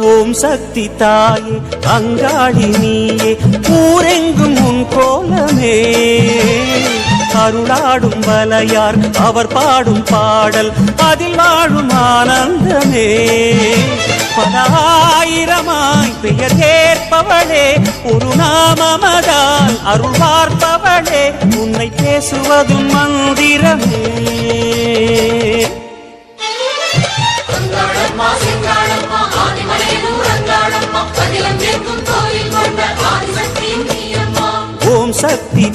ஓம் சக்தி தாயே அங்காளி நீயே ஊரெங்கும் உன் கோலமே. அருளாடும் வலையார் அவர் பாடும் பாடல் அதில் வாழும் ஆனந்தமே. பல ஆயிரமாய் பெயர் கேட்பவளே ஒரு நாமமதால் அருள் பார்ப்பவளே உன்னை பேசுவதும் மந்திரமே.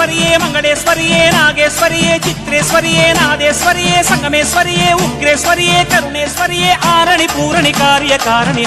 నాగేశ్వరియే మంగళేశ్వరియే నాగేశ్వరియే చిత్రేశ్వరియే నాదేశ్వరియే సంగమేశ్వరియే ఉగ్రేశ్వరియే కరుణేశ్వరియే ఆరణి పూరణి కార్యకారణి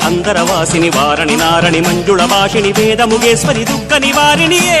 అందర వాసిని వారణి నారణి మంజుళ భాషిణి వేదముగేశ్వరి దుఃఖ నివారిణియే.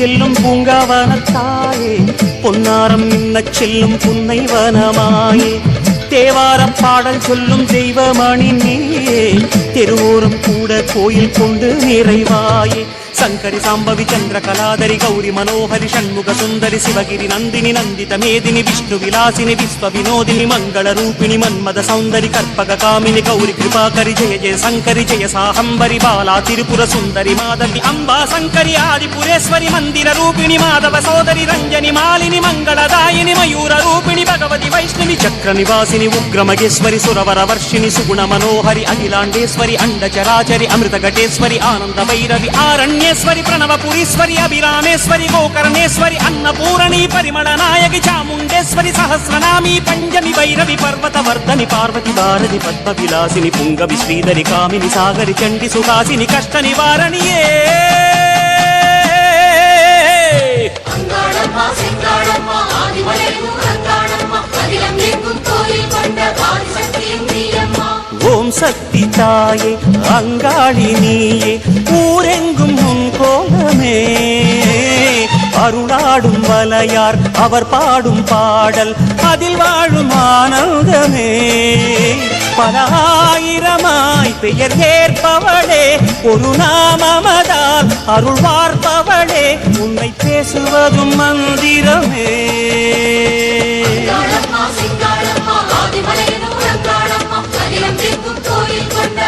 செல்லும் பூங்காவனத்தாயே பொன்னாரம் இன்னச் செல்லும் புன்னை வனமாயே தேவாரம் பாடல் சொல்லும் தெய்வமணி நீயே தெருவோரம் கூட கோயில் கொண்டு நிறைவாயே. సంకరి సాంబవి చంద్ర చంద్రకళాదరి గౌరి మనోహరి షణ్ముఖ సుందరి శివగిరి నందిని నందిత మేదిని విష్ణు విలాసిని విశ్వ వినోదిని మంగళ రూపిణి మన్మద సౌందరి కర్పక కామిని గౌరి కృపాకరి జయ జయ శంకరి జయ సాహంబరి బాలా తిరుపుర సుందరి మాధవి అంబా శంకరి ఆదిపురేశ్వరి మందిర రూపిణి మాధవ సోదరి రంజని మాలిని మంగళదాయిని మయూర రూపిణి భగవతి నందిని చక్ర నివాసిని ఉగ్రమగేశ్వరి సురవర వర్షిని సుగుణ మనోహరి అఖిలాండేశ్వరి అండచరాచరి అమృత ఘటేశ్వరి ఆనంద భైరవి ఆరణ్యేశ్వరి ప్రణవపురీశ్వరి అభిరామేశ్వరి గోకర్ణేశ్వరి అన్నపూరణి పరిమళ నాయకి చాముండేశ్వరి సహస్రనామి పంజమి భైరవి పర్వత వర్ధని పార్వతి భారతి పద్మ విలాసిని పుంగవి శ్రీధరి కామిని సాగరి చండి సుహాసిని కష్ట నివారణియే. சக்தி தாயே அங்காளி நீயே ஊரெங்கும் உன் கோலமே. அருளாடும் வலையார் அவர் பாடும் பாடல் அதில் வாழும் ஆனந்தமே. பல ஆயிரமாய் பெயர் ஏற்பவளே ஒரு நாமமதால் அருள் பார்ப்பவளே உன்னை பேசுவதும் மந்திரமே.